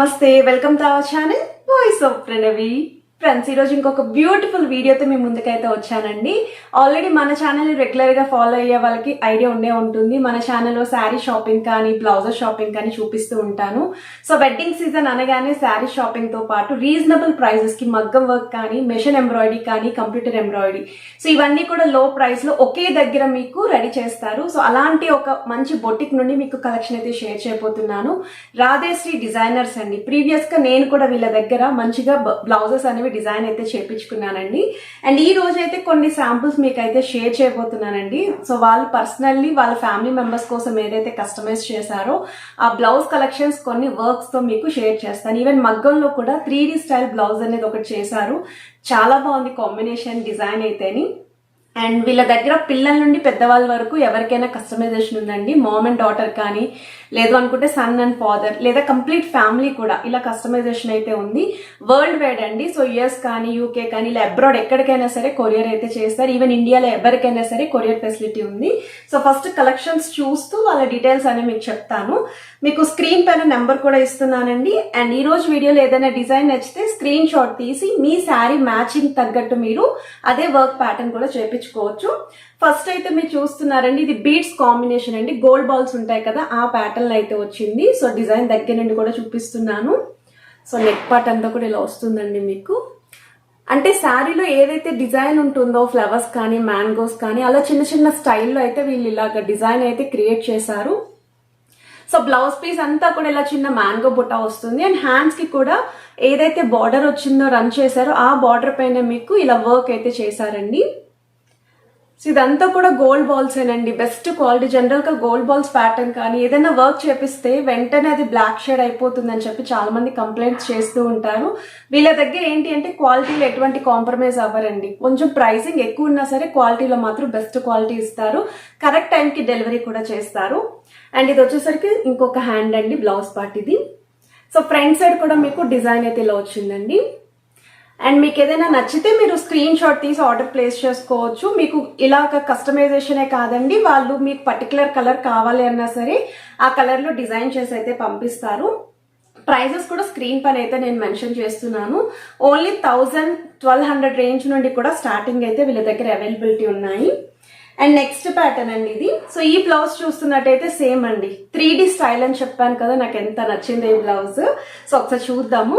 నమస్తే. Welcome to our channel voice of Pranavi friends ఈరోజు ఇంకొక బ్యూటిఫుల్ వీడియోతో మీ ముందుకైతే వచ్చానండి. ఆల్రెడీ మన ఛానల్ రెగ్యులర్గా ఫాలో అయ్యే వాళ్ళకి ఐడియా ఉండే ఉంటుంది. మన ఛానల్లో శారీ షాపింగ్ కానీ బ్లౌజర్ షాపింగ్ కానీ చూపిస్తూ ఉంటాను. సో వెడ్డింగ్ సీజన్ అనగానే శారీ షాపింగ్తో పాటు రీజనబుల్ ప్రైజెస్కి మగ్గం వర్క్ కానీ మెషిన్ ఎంబ్రాయిడరీ కానీ కంప్యూటర్ ఎంబ్రాయిడరీ సో ఇవన్నీ కూడా లో ప్రైస్లో ఒకే దగ్గర మీకు రెడీ చేస్తారు. సో అలాంటి ఒక మంచి బొటిక్ నుండి మీకు కలెక్షన్ అయితే షేర్ చేయబోతున్నాను. రాధేశ్రీ డిజైనర్స్ అండి. ప్రీవియస్గా నేను కూడా వీళ్ళ దగ్గర మంచిగా బ్లౌజెస్ అనేవి డిజైన్ అయితే చేపించుకున్నానండి. అండ్ ఈ రోజు అయితే కొన్ని శాంపుల్స్ మీకు అయితే షేర్ చేయబోతున్నానండి. సో వాళ్ళు పర్సనల్లీ వాళ్ళ ఫ్యామిలీ మెంబర్స్ కోసం ఏదైతే కస్టమైజ్ చేశారో ఆ బ్లౌజ్ కలెక్షన్స్ కొన్ని వర్క్స్తో మీకు షేర్ చేస్తాను. ఈవెన్ మగ్గంలో కూడా త్రీ స్టైల్ బ్లౌజ్ అనేది ఒకటి చేశారు. చాలా బాగుంది కాంబినేషన్ డిజైన్ అయితేని. అండ్ వీళ్ళ దగ్గర పిల్లల నుండి పెద్దవాళ్ళ వరకు ఎవరికైనా కస్టమైజేషన్ ఉందండి. మామ్ అండ్ డాటర్ కానీ లేదు అనుకుంటే సన్ అండ్ ఫాదర్ లేదా కంప్లీట్ ఫ్యామిలీ కూడా ఇలా కస్టమైజేషన్ అయితే ఉంది. వరల్డ్ వైడ్ అండి. సో యుఎస్ కానీ యూకే కానీ ఇలా అబ్రాడ్ ఎక్కడికైనా సరే కొరియర్ అయితే చేస్తారు. ఈవెన్ ఇండియాలో ఎవరికైనా సరే కొరియర్ ఫెసిలిటీ ఉంది. సో ఫస్ట్ కలెక్షన్స్ చూస్తూ వాళ్ళ డీటెయిల్స్ అనేవి మీకు చెప్తాను. మీకు స్క్రీన్ పైన నెంబర్ కూడా ఇస్తున్నానండి. అండ్ ఈ రోజు వీడియోలో ఏదైనా డిజైన్ నచ్చితే స్క్రీన్ షాట్ తీసి మీ శారీ మ్యాచింగ్ తగ్గట్టు మీరు అదే వర్క్ ప్యాటర్న్ కూడా చేపించుకోవచ్చు. ఫస్ట్ అయితే మీరు చూస్తున్నారండి ఇది బీడ్స్ కాంబినేషన్ అండి. గోల్డ్ బాల్స్ ఉంటాయి కదా ఆ ప్యాటర్న్ అయితే వచ్చింది. సో డిజైన్ దగ్గర నుండి కూడా చూపిస్తున్నాను. సో నెక్ పార్ట్ అంతా కూడా ఇలా వస్తుందండి మీకు. అంటే శారీలో ఏదైతే డిజైన్ ఉంటుందో ఫ్లవర్స్ కానీ మ్యాంగోస్ కానీ అలా చిన్న చిన్న స్టైల్లో అయితే వీళ్ళు ఇలాగ డిజైన్ అయితే క్రియేట్ చేశారు. సో బ్లౌజ్ పీస్ అంతా కూడా ఇలా చిన్న మ్యాంగో బుట్ట వస్తుంది. అండ్ హ్యాండ్స్కి కూడా ఏదైతే బార్డర్ వచ్చిందో రన్ చేశారో ఆ బార్డర్ పైన మీకు ఇలా వర్క్ అయితే చేశారండి. సో ఇదంతా కూడా గోల్డ్ బాల్స్ ఏనండి. బెస్ట్ క్వాలిటీ జనరల్గా గోల్డ్ బాల్స్ ప్యాటర్న్ కానీ ఏదైనా వర్క్ చేపిస్తే వెంటనే అది బ్లాక్ షేడ్ అయిపోతుందని చెప్పి చాలా మంది కంప్లైంట్స్ చేస్తూ ఉంటారు. వీళ్ళ దగ్గర ఏంటి అంటే క్వాలిటీలో ఎటువంటి కాంప్రమైజ్ అవ్వరండి. కొంచెం ప్రైసింగ్ ఎక్కువ ఉన్నా సరే క్వాలిటీలో మాత్రం బెస్ట్ క్వాలిటీ ఇస్తారు. కరెక్ట్ టైంకి డెలివరీ కూడా చేస్తారు. అండ్ ఇది వచ్చేసరికి ఇంకొక హ్యాండ్ అండి బ్లౌజ్ పార్ట్ ఇది. సో ఫ్రంట్ సైడ్ కూడా మీకు డిజైన్ అయితే ఇలా వచ్చిందండి. అండ్ మీకు ఏదైనా నచ్చితే మీరు స్క్రీన్ షాట్ తీసి ఆర్డర్ ప్లేస్ చేసుకోవచ్చు. మీకు ఇలా కస్టమైజేషనే కాదండి. వాళ్ళు మీకు పర్టికులర్ కలర్ కావాలి అన్నా సరే ఆ కలర్లో డిజైన్ చేసి అయితే పంపిస్తారు. ప్రైజెస్ కూడా స్క్రీన్ పైన అయితే నేను మెన్షన్ చేస్తున్నాను. Only thousand twelve hundred range నుండి కూడా స్టార్టింగ్ అయితే వీళ్ళ దగ్గర అవైలబిలిటీ ఉన్నాయి. అండ్ నెక్స్ట్ ప్యాటర్న్ అండి ఇది. సో ఈ బ్లౌజ్ చూస్తున్నట్టయితే సేమ్ అండి. త్రీ స్టైల్ అని చెప్పాను కదా నాకు ఎంత నచ్చింది ఈ బ్లౌజ్ సో ఒకసారి చూద్దాము.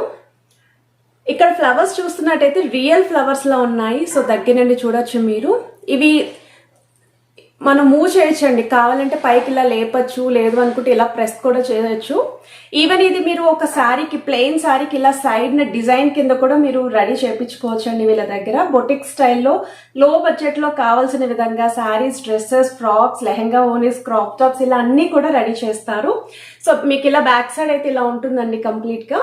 ఇక్కడ ఫ్లవర్స్ చూస్తున్నట్టయితే రియల్ ఫ్లవర్స్ లా ఉన్నాయి. సో దగ్గర నుండి చూడొచ్చు మీరు. ఇవి మనం మూవ్ చేయొచ్చండి. కావాలంటే పైకి ఇలా లేపచ్చు లేదు అనుకుంటే ఇలా ప్రెస్ కూడా చేయొచ్చు. ఈవెన్ ఇది మీరు ఒక శారీకి ప్లెయిన్ శారీకి ఇలా సైడ్ డిజైన్ కింద కూడా మీరు రెడీ చేయించుకోవచ్చు అండి వీళ్ళ దగ్గర. బొటిక్ స్టైల్లో లో బడ్జెట్లో కావాల్సిన విధంగా శారీస్ డ్రెస్సెస్ ఫ్రాక్స్ లెహంగా ఓనీస్ క్రాప్ టాప్స్ ఇలా అన్నీ కూడా రెడీ చేస్తారు. సో మీకు ఇలా బ్యాక్ సైడ్ అయితే ఇలా ఉంటుందండి కంప్లీట్గా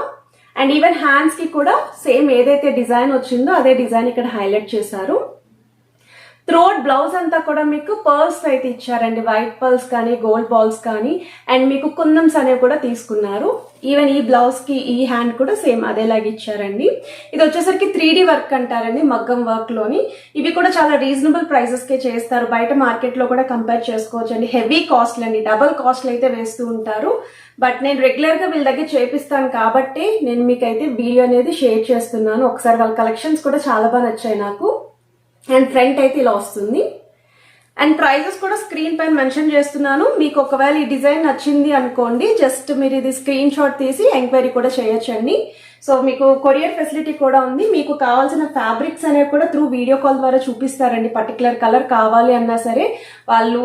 అండ్ ఈవెన్ హ్యాండ్స్కి కూడా సేమ్ ఏదైతే డిజైన్ వచ్చిందో అదే డిజైన్ ఇక్కడ హైలైట్ చేశారు. త్రోట్ బ్లౌజ్ అంతా కూడా మీకు పర్ల్స్ అయితే ఇచ్చారండి. వైట్ పర్ల్స్ కానీ గోల్డ్ బాల్స్ కానీ అండ్ మీకు కుందమ్స్ అనేవి కూడా తీసుకున్నారు. ఈవెన్ ఈ బ్లౌజ్కి ఈ హ్యాండ్ కూడా సేమ్ అదేలాగా ఇచ్చారండి. ఇది వచ్చేసరికి త్రీ వర్క్ అంటారండి మగ్గం వర్క్లోని. ఇవి కూడా చాలా రీజనబుల్ ప్రైసెస్ కే చేస్తారు. బయట మార్కెట్లో కూడా కంపేర్ చేసుకోవచ్చు అండి హెవీ కాస్ట్లు అండి. డబల్ కాస్ట్లు అయితే వేస్తూ ఉంటారు. బట్ నేను రెగ్యులర్గా వీళ్ళ దగ్గర చేపిస్తాను కాబట్టి నేను మీకైతే వీడియో అనేది షేర్ చేస్తున్నాను. ఒకసారి వాళ్ళ కలెక్షన్స్ కూడా చాలా బాగా నచ్చాయి నాకు. అండ్ ఫ్రంట్ అయితే ఇలా వస్తుంది. అండ్ ప్రైజెస్ కూడా స్క్రీన్ పైన మెన్షన్ చేస్తున్నాను. మీకు ఒకవేళ ఈ డిజైన్ నచ్చింది అనుకోండి జస్ట్ మీరు ఇది స్క్రీన్ షాట్ తీసి ఎంక్వైరీ కూడా చేయొచ్చండి. సో మీకు కొరియర్ ఫెసిలిటీ కూడా ఉంది. మీకు కావాల్సిన ఫ్యాబ్రిక్స్ అనేవి కూడా త్రూ వీడియో కాల్ ద్వారా చూపిస్తారండి. పర్టికులర్ కలర్ కావాలి అన్నా సరే వాళ్ళు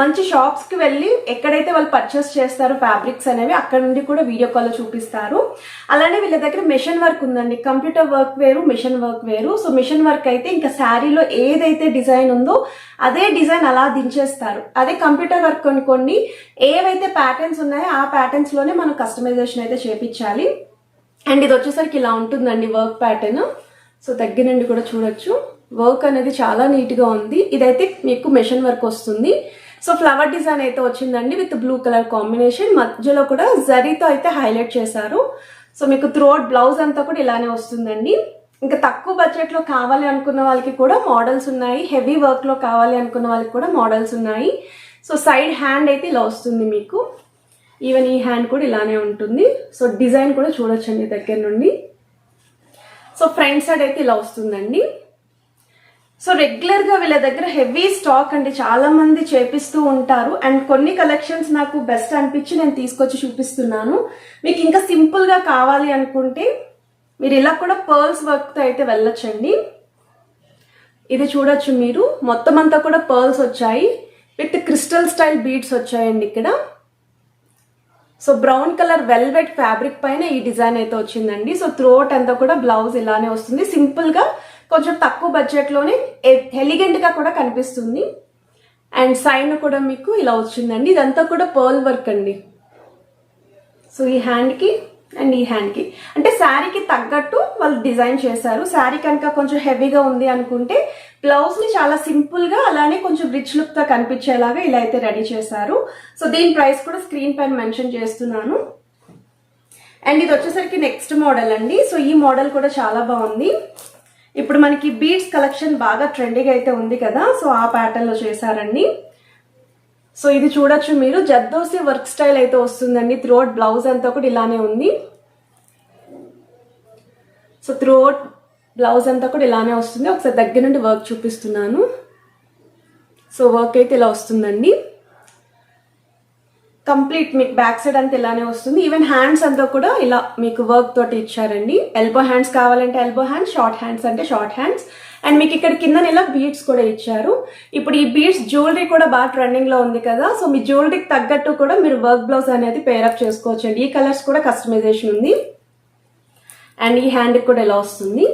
మంచి షాప్స్కి వెళ్ళి ఎక్కడైతే వాళ్ళు పర్చేస్ చేస్తారో ఫ్యాబ్రిక్స్ అనేవి అక్కడ నుండి కూడా వీడియో కాల్ చూపిస్తారు. అలానే వీళ్ళ దగ్గర మిషన్ వర్క్ ఉందండి. కంప్యూటర్ వర్క్ వేరు మిషన్ వర్క్ వేరు. సో మిషన్ వర్క్ అయితే ఇంకా శారీలో ఏదైతే డిజైన్ ఉందో అదే డిజైన్ అలా దించేస్తారు. అదే కంప్యూటర్ వర్క్ అనుకోండి ఏవైతే ప్యాటర్న్స్ ఉన్నాయో ఆ ప్యాటర్న్స్లోనే మనం కస్టమైజేషన్ అయితే చేపించాలి. అండ్ ఇది వచ్చేసరికి ఇలా ఉంటుందండి వర్క్ ప్యాటర్న్ సో దగ్గర నుండి కూడా చూడొచ్చు. వర్క్ అనేది చాలా నీట్గా ఉంది. ఇదైతే మీకు మెషిన్ వర్క్ వస్తుంది. సో ఫ్లవర్ డిజైన్ అయితే వచ్చిందండి విత్ బ్లూ కలర్ కాంబినేషన్. మధ్యలో కూడా జరీతో అయితే హైలైట్ చేశారు. సో మీకు త్రోట్ బ్లౌజ్ అంతా కూడా ఇలానే వస్తుందండి. ఇంకా తక్కువ బడ్జెట్లో కావాలి అనుకున్న వాళ్ళకి కూడా మోడల్స్ ఉన్నాయి. హెవీ వర్క్లో కావాలి అనుకున్న వాళ్ళకి కూడా మోడల్స్ ఉన్నాయి. సో సైడ్ హ్యాండ్ అయితే ఇలా వస్తుంది మీకు. ఈవెన్ ఈ హ్యాండ్ కూడా ఇలానే ఉంటుంది. సో డిజైన్ కూడా చూడొచ్చండి దగ్గర నుండి. సో ఫ్రంట్ సైడ్ అయితే ఇలా వస్తుందండి. సో రెగ్యులర్గా వీళ్ళ దగ్గర హెవీ స్టాక్ అండి. చాలా మంది చేపిస్తూ ఉంటారు. అండ్ కొన్ని కలెక్షన్స్ నాకు బెస్ట్ అనిపించి నేను తీసుకొచ్చి చూపిస్తున్నాను. మీకు ఇంకా సింపుల్గా కావాలి అనుకుంటే మీరు ఇలా కూడా పర్ల్స్ వర్క్తో అయితే వెళ్ళొచ్చండి. ఇది చూడొచ్చు మీరు. మొత్తం అంతా కూడా పర్ల్స్ వచ్చాయి. విత్ క్రిస్టల్ స్టైల్ బీడ్స్ వచ్చాయండి ఇక్కడ. So brown colour velvet fabric పైన ఈ డిజైన్ అయితే వచ్చిందండి. సో త్రోట్ అంతా కూడా బ్లౌజ్ ఇలానే వస్తుంది. సింపుల్గా కొంచెం తక్కువ బడ్జెట్లోనే ఎలిగెంట్గా కూడా కనిపిస్తుంది. అండ్ సైన్ కూడా మీకు ఇలా వచ్చిందండి. ఇదంతా కూడా పర్ల్ వర్క్ అండి. సో ఈ హ్యాండ్కి అండ్ ఈ హ్యాండ్కి అంటే శారీకి తగ్గట్టు వాళ్ళు డిజైన్ చేశారు. శారీ కనుక కొంచెం హెవీగా ఉంది అనుకుంటే బ్లౌజ్ని చాలా సింపుల్గా అలానే కొంచెం రిచ్ లుక్తో కనిపించేలాగా ఇలా అయితే రెడీ చేశారు. సో దీని ప్రైస్ కూడా స్క్రీన్ పైన మెన్షన్ చేస్తున్నాను. అండ్ ఇది వచ్చేసరికి నెక్స్ట్ మోడల్ అండి. సో ఈ మోడల్ కూడా చాలా బాగుంది. ఇప్పుడు మనకి బీడ్స్ కలెక్షన్ బాగా ట్రెండింగ్ అయితే ఉంది కదా సో ఆ ప్యాటర్న్లో చేశారండి. సో ఇది చూడొచ్చు మీరు. జద్దోసి వర్క్ స్టైల్ అయితే వస్తుందండి. త్రోట్ బ్లౌజ్ అంతా కూడా ఇలానే ఉంది. సో త్రోట్ బ్లౌజ్ అంతా కూడా ఇలానే వస్తుంది. ఒకసారి దగ్గర నుండి వర్క్ చూపిస్తున్నాను. సో వర్క్ అయితే ఇలా వస్తుందండి. కంప్లీట్ మీకు బ్యాక్ సైడ్ అంతా ఇలానే వస్తుంది. ఈవెన్ హ్యాండ్స్ అంతా కూడా ఇలా మీకు వర్క్ తోటి ఇచ్చారండి. ఎల్బో హ్యాండ్స్ కావాలంటే ఎల్బో హ్యాండ్స్ షార్ట్ హ్యాండ్స్ అంటే షార్ట్ హ్యాండ్స్ అండ్ మీకు ఇక్కడ కింద ఇలా బీడ్స్ కూడా ఇచ్చారు. ఇప్పుడు ఈ బీడ్స్ జ్యువెలరీ కూడా బాగా ట్రెండింగ్లో ఉంది కదా. సో మీ జ్యువెలరీకి తగ్గట్టు కూడా మీరు వర్క్ బ్లౌజ్ అనేది పేరప్ చేసుకోవచ్చు అండి ఈ కలర్స్ కూడా కస్టమైజేషన్ ఉంది. అండ్ ఈ హ్యాండ్ కూడా ఇలా వస్తుంది.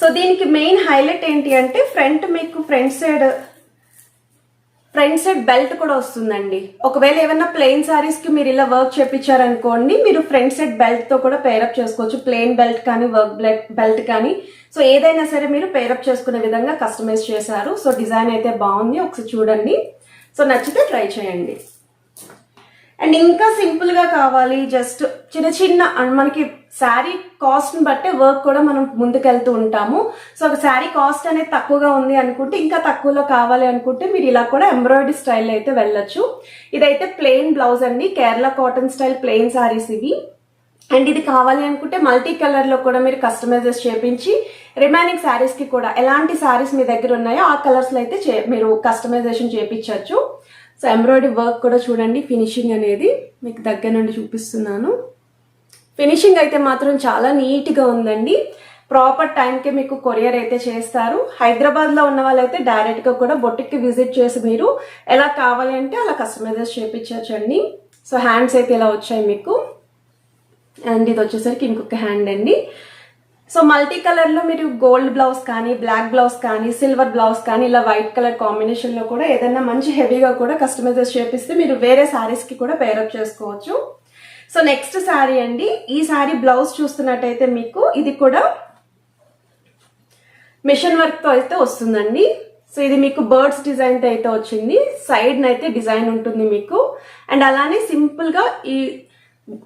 సో దీనికి మెయిన్ హైలైట్ ఏంటి అంటే ఫ్రంట్ మీకు front side front side belt కూడా వస్తుందండి. ఒకవేళ ఏమైనా ప్లెయిన్ సారీస్కి మీరు ఇలా వర్క్ చేపించారనుకోండి మీరు ఫ్రంట్ సైడ్ బెల్ట్తో కూడా పేరప్ చేసుకోవచ్చు. ప్లెయిన్ బెల్ట్ కానీ వర్క్ బెల్ట్ కానీ. సో ఏదైనా సరే మీరు పేరప్ చేసుకునే విధంగా కస్టమైజ్ చేశారు. సో డిజైన్ అయితే బాగుంది. ఒకసారి చూడండి. సో నచ్చితే ట్రై చేయండి. అండ్ ఇంకా సింపుల్గా కావాలి జస్ట్ చిన్న చిన్న మనకి శారీ కాస్ట్ని బట్టే వర్క్ కూడా మనం ముందుకెళ్తూ ఉంటాము. సో ఒక శారీ కాస్ట్ అనేది తక్కువగా ఉంది అనుకుంటే ఇంకా తక్కువలో కావాలి అనుకుంటే మీరు ఇలా కూడా ఎంబ్రాయిడరీ స్టైల్ అయితే వెళ్ళొచ్చు. ఇదైతే ప్లెయిన్ బ్లౌజ్ అండి Kerala cotton style plain saris ఇవి. అండ్ ఇది కావాలి అనుకుంటే మల్టీ కలర్లో కూడా మీరు కస్టమైజెస్ చేపించి రిమైనింగ్ శారీస్కి కూడా ఎలాంటి శారీస్ మీ దగ్గర ఉన్నాయో ఆ కలర్స్లో అయితే చే- మీరు కస్టమైజేషన్ చేపించవచ్చు సో ఎంబ్రాయిడరీ వర్క్ కూడా చూడండి ఫినిషింగ్ అనేది మీకు దగ్గర నుండి చూపిస్తున్నాను. ఫినిషింగ్ అయితే మాత్రం చాలా నీట్గా ఉందండి. ప్రాపర్ టైంకి మీకు కొరియర్ అయితే చేస్తారు. హైదరాబాద్లో ఉన్న వాళ్ళైతే డైరెక్ట్గా కూడా బొటిక్కి విజిట్ చేసి మీరు ఎలా కావాలి అంటే అలా కస్టమైజెస్ చేపించచ్చండి. సో హ్యాండ్స్ అయితే ఇలా వచ్చాయి మీకు. అండ్ ఇది వచ్చేసరికి ఇంకొక హ్యాండ్ అండి. సో మల్టీ కలర్లో మీరు గోల్డ్ బ్లౌజ్ కానీ బ్లాక్ బ్లౌజ్ కానీ సిల్వర్ బ్లౌజ్ కానీ ఇలా వైట్ కలర్ కాంబినేషన్లో కూడా ఏదైనా మంచి హెవీగా కూడా కస్టమైజెస్ చేపిస్తే మీరు వేరే శారీస్కి కూడా పేరప్ చేసుకోవచ్చు. సో నెక్స్ట్ శారీ అండి. ఈ శారీ బ్లౌజ్ చూస్తున్నట్టయితే మీకు ఇది కూడా మిషన్ వర్క్తో అయితే వస్తుందండి. సో ఇది మీకు బర్డ్స్ డిజైన్తో అయితే వచ్చింది. సైడ్ అయితే డిజైన్ ఉంటుంది మీకు. అండ్ అలానే సింపుల్గా ఈ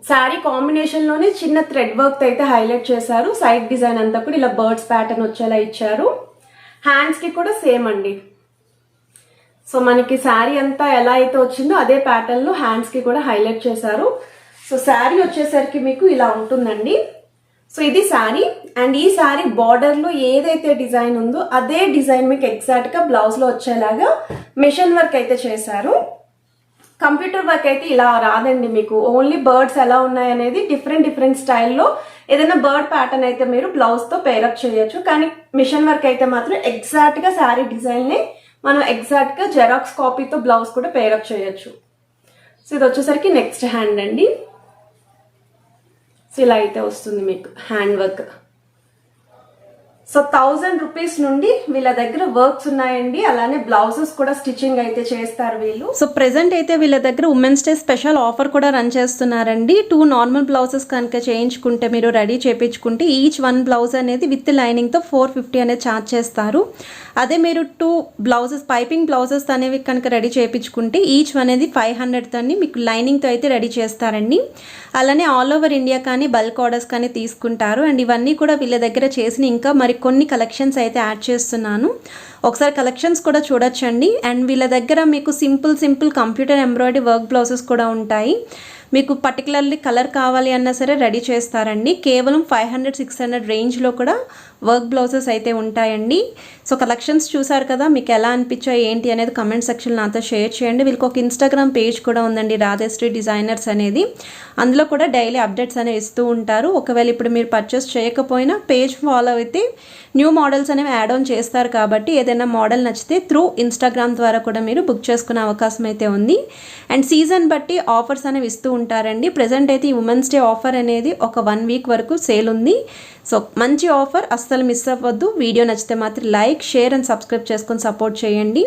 శారీ కాంబినేషన్లోనే చిన్న థ్రెడ్ వర్క్ అయితే హైలైట్ చేశారు. సైడ్ డిజైన్ అంతా కూడా ఇలా బర్డ్స్ ప్యాటర్న్ వచ్చేలా ఇచ్చారు. హ్యాండ్స్కి కూడా సేమ్ అండి. సో మనకి శారీ అంతా ఎలా అయితే వచ్చిందో అదే ప్యాటర్న్లో హ్యాండ్స్కి కూడా హైలైట్ చేశారు. సో శారీ వచ్చేసరికి మీకు ఇలా ఉంటుందండి. సో ఇది శారీ అండ్ ఈ శారీ బార్డర్లో ఏదైతే డిజైన్ ఉందో అదే డిజైన్ మీకు ఎగ్జాక్ట్గా బ్లౌజ్లో వచ్చేలాగా మిషన్ వర్క్ అయితే చేశారు. కంప్యూటర్ వర్క్ అయితే ఇలా రాదండి. మీకు ఓన్లీ బర్డ్స్ ఎలా ఉన్నాయి అనేది డిఫరెంట్ డిఫరెంట్ స్టైల్లో ఏదైనా బర్డ్ ప్యాటర్న్ అయితే మీరు బ్లౌజ్తో పేరప్ చేయొచ్చు. కానీ మిషన్ వర్క్ అయితే మాత్రం ఎగ్జాక్ట్గా శారీ డిజైన్ని మనం ఎగ్జాక్ట్గా జెరాక్స్ కాపీతో బ్లౌజ్ కూడా పేరప్ చేయొచ్చు. సో ఇది వచ్చేసరికి నెక్స్ట్ హ్యాండ్ అండి. సో ఇలా అయితే వస్తుంది మీకు hand work so thousand rupees నుండి వీళ్ళ దగ్గర వర్క్స్ ఉన్నాయండి. అలానే బ్లౌజెస్ కూడా స్టిచ్చింగ్ అయితే చేస్తారు వీళ్ళు. సో ప్రెసెంట్ అయితే వీళ్ళ దగ్గర ఉమెన్స్ డే స్పెషల్ ఆఫర్ కూడా రన్ చేస్తున్నారండి. టూ నార్మల్ బ్లౌజెస్ కనుక చేయించుకుంటే మీరు రెడీ చేయించుకుంటే ఈచ్ వన్ బ్లౌజ్ అనేది విత్ లైనింగ్తో ఫోర్ ఫిఫ్టీ అనేది ఛార్జ్ చేస్తారు. అదే మీరు టూ బ్లౌజెస్ పైపింగ్ బ్లౌజెస్ అనేవి కనుక రెడీ చేయించుకుంటే ఈచ్ వన్ అనేది ఫైవ్ హండ్రెడ్తో మీకు లైనింగ్తో అయితే రెడీ చేస్తారండి. అలానే ఆల్ ఓవర్ ఇండియా కానీ బల్క్ ఆర్డర్స్ కానీ తీసుకుంటారు. అండ్ ఇవన్నీ కూడా వీళ్ళ దగ్గర చేసిన ఇంకా మరి కొన్ని కలెక్షన్స్ అయితే యాడ్ చేస్తున్నాను. ఒకసారి కలెక్షన్స్ కూడా చూడొచ్చండి. అండ్ వీళ్ళ దగ్గర మీకు simple simple computer embroidery work blouses కూడా ఉంటాయి. మీకు పర్టికులర్లీ కలర్ కావాలి అన్నా సరే రెడీ చేస్తారండి. కేవలం ఫైవ్ హండ్రెడ్ సిక్స్ హండ్రెడ్ రేంజ్లో కూడా వర్క్ బ్లౌజెస్ అయితే ఉంటాయండి. సో కలెక్షన్స్ చూసారు కదా మీకు ఎలా అనిపించాయి ఏంటి అనేది కమెంట్ సెక్షన్ నాతో షేర్ చేయండి. వీళ్ళకి ఒక ఇన్స్టాగ్రామ్ పేజ్ కూడా ఉందండి రాధేశ్రీ డిజైనర్స్ అనేది. అందులో కూడా డైలీ అప్డేట్స్ అనేవి ఇస్తూ ఉంటారు. ఒకవేళ ఇప్పుడు మీరు పర్చేస్ చేయకపోయినా పేజ్ ఫాలో అయితే న్యూ మోడల్స్ అనేవి యాడ్ ఆన్ చేస్తారు కాబట్టి ఏదైనా మోడల్ నచ్చితే త్రూ ఇన్స్టాగ్రామ్ ద్వారా కూడా మీరు బుక్ చేసుకునే అవకాశం అయితే ఉంది. అండ్ సీజన్ బట్టి ఆఫర్స్ అనేవి ఇస్తూ ఉంటారండి. ప్రజెంట్ అయితే ఈ ఉమెన్స్ డే ఆఫర్ అనేది ఒక వన్ వీక్ వరకు సేల్ ఉంది. సో మంచి ఆఫర్ అస్సలు మిస్ అవ్వద్దు. వీడియో నచ్చితే మాత్రం లైక్ షేర్ అండ్ సబ్స్క్రైబ్ చేసుకొని సపోర్ట్ చేయండి.